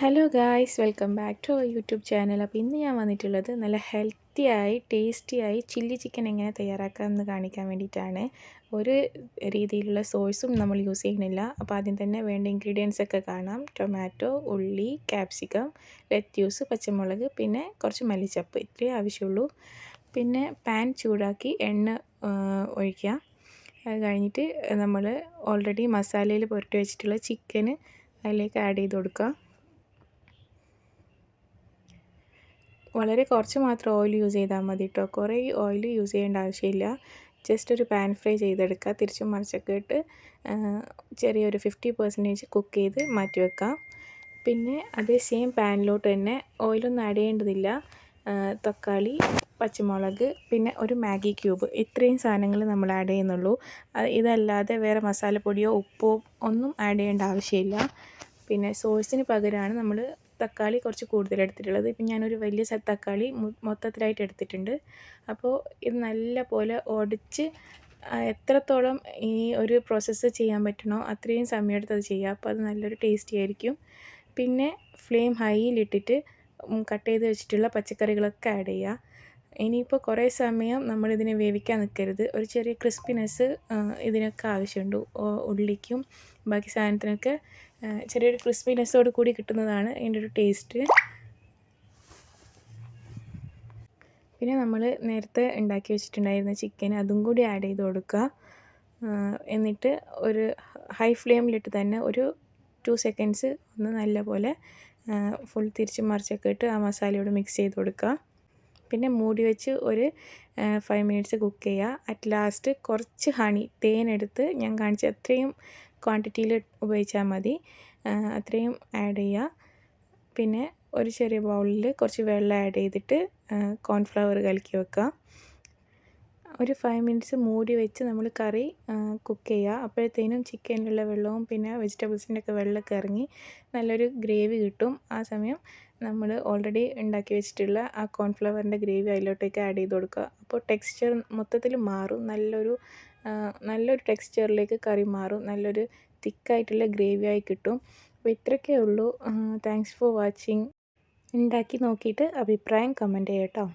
Hello guys welcome back to YouTube channel അപ്പോൾ ഇന്ന് ഞാൻ വന്നിട്ടുള്ളത് നല്ല ഹെൽത്തിയായി ടേസ്റ്റിയായി ചില്ലി ചിക്കൻ എങ്ങനെ തയ്യാറാക്കാമെന്ന് കാണിക്കാൻ വേണ്ടിയിട്ടാണ്. ഒരു രീതിയിലുള്ള സോഴ്സും നമ്മൾ യൂസ് ചെയ്യുന്നില്ല. അപ്പോൾ ആദ്യം തന്നെ വേണ്ട ഇൻഗ്രീഡിയൻസ് ഒക്കെ കാണാം. ടൊമാറ്റോ ഉള്ളി ക്യാപ്സിക്കം ലെറ്റ്യൂസ് പച്ചമുളക് പിന്നെ കുറച്ച് മല്ലിച്ചപ്പ് ഇത്രയേ ആവശ്യമുള്ളൂ. പിന്നെ പാൻ ചൂടാക്കി എണ്ണ ഒഴിക്കുക. അത് കഴിഞ്ഞിട്ട് നമ്മൾ ഓൾറെഡി മസാലയിൽ പുരട്ടി വെച്ചിട്ടുള്ള ചിക്കന് അതിലേക്ക് ആഡ് ചെയ്ത് കൊടുക്കുക. വളരെ കുറച്ച് മാത്രം ഓയിൽ യൂസ് ചെയ്താൽ മതി കേട്ടോ കുറേ ഓയിൽ യൂസ് ചെയ്യേണ്ട ആവശ്യമില്ല. ജസ്റ്റ് ഒരു പാൻ ഫ്രൈ ചെയ്തെടുക്കുക. തിരിച്ചും മറിച്ചൊക്കെ ഇട്ട് ചെറിയൊരു ഫിഫ്റ്റി പെർസെന്റേജ് കുക്ക് ചെയ്ത് മാറ്റി വെക്കാം പിന്നെ അതേ സെയിം പാനിലോട്ട് തന്നെ ഓയിലൊന്നും ആഡ് ചെയ്യേണ്ടതില്ല. തക്കാളി പച്ചമുളക് പിന്നെ ഒരു മാഗി ക്യൂബ്. ഇത്രയും സാധനങ്ങൾ നമ്മൾ ആഡ് ചെയ്യുന്നുള്ളൂ. ഇതല്ലാതെ വേറെ മസാലപ്പൊടിയോ ഉപ്പോ ഒന്നും ആഡ് ചെയ്യേണ്ട ആവശ്യമില്ല. പിന്നെ സോസിന് പകരമാണ് നമ്മൾ തക്കാളി കുറച്ച് കൂടുതൽ എടുത്തിട്ടുള്ളത്. ഇപ്പം ഞാനൊരു വലിയ തക്കാളി മൊത്തത്തിലായിട്ട് എടുത്തിട്ടുണ്ട്. അപ്പോൾ ഇത് നല്ല പോലെ ഒടിച്ച് എത്രത്തോളം ഈ ഒരു പ്രോസസ്സ് ചെയ്യാൻ പറ്റണോ അത്രയും സമയമെടുത്ത് അത് ചെയ്യുക അപ്പോൾ അത് നല്ലൊരു ടേസ്റ്റി ആയിരിക്കും. പിന്നെ ഫ്ലെയിം ഹൈയിലിട്ടിട്ട് കട്ട് ചെയ്ത് വെച്ചിട്ടുള്ള പച്ചക്കറികളൊക്കെ ആഡ് ചെയ്യുക ഇനിയിപ്പോൾ കുറേ സമയം നമ്മളിതിനെ വേവിക്കാൻ നിൽക്കരുത് ഒരു ചെറിയ ക്രിസ്പിനെസ് ഇതിനൊക്കെ ആവശ്യമുണ്ട്. ഉള്ളിക്കും ബാക്കി സാധനത്തിനൊക്കെ ചെറിയൊരു ക്രിസ്പിനെസ്സോട് കൂടി കിട്ടുന്നതാണ് ഇതിന്റെ ഒരു ടേസ്റ്റ്. പിന്നെ നമ്മൾ നേരത്തെ ഉണ്ടാക്കി വെച്ചിട്ടുണ്ടായിരുന്ന ചിക്കൻ അതും കൂടി ആഡ് ചെയ്ത് കൊടുക്കുക. എന്നിട്ട് ഒരു ഹൈ ഫ്ലെയിമിലിട്ട് തന്നെ ഒരു ടു സെക്കൻഡ്സ് ഒന്ന് നല്ലപോലെ ഫുൾ തിരിച്ച് മറിച്ചൊക്കെ ഇട്ട് ആ മസാലയോട് മിക്സ് ചെയ്ത് കൊടുക്കുക. പിന്നെ മൂടി വെച്ച് ഒരു ഫൈവ് മിനിറ്റ്സ് കുക്ക് ചെയ്യുക അറ്റ് ലാസ്റ്റ് കുറച്ച് ഹണി തേനെടുത്ത് ഞാൻ കാണിച്ച അത്രയും ക്വാണ്ടിറ്റിയിൽ ഉപയോഗിച്ചാൽ മതി. അത്രയും ആഡ് ചെയ്യുക പിന്നെ ഒരു ചെറിയ ബൗളിൽ കുറച്ച് വെള്ളം ആഡ് ചെയ്തിട്ട് കോൺഫ്ലവർ കലക്കി വെക്കുക ഒരു ഫൈവ് മിനിറ്റ്സ് മൂടി വെച്ച് നമ്മൾ കറി കുക്ക് ചെയ്യുക. അപ്പോഴത്തേനും ചിക്കനിലുള്ള വെള്ളവും പിന്നെ വെജിറ്റബിൾസിന്റെ ഒക്കെ വെള്ളമൊക്കെ ഇറങ്ങി നല്ലൊരു ഗ്രേവി കിട്ടും. ആ സമയം നമ്മൾ ഓൾറെഡി ഉണ്ടാക്കി വെച്ചിട്ടുള്ള ആ കോൺഫ്ലവറിന്റെ ഗ്രേവി അതിലോട്ടേക്ക് ആഡ് ചെയ്ത് കൊടുക്കുക. അപ്പോൾ ടെക്സ്ചർ മൊത്തത്തിൽ മാറും. നല്ലൊരു നല്ലൊരു ടെക്സ്ചറിലേക്ക് കറി മാറും. നല്ലൊരു തിക്കായിട്ടുള്ള ആയി കിട്ടും. അപ്പോൾ ഇത്രയൊക്കെ ഉള്ളൂ. താങ്ക്സ് ഫോർ വാച്ചിങ് ഉണ്ടാക്കി നോക്കിയിട്ട് അഭിപ്രായം കമന്റ് ചെയ്യാം കേട്ടോ.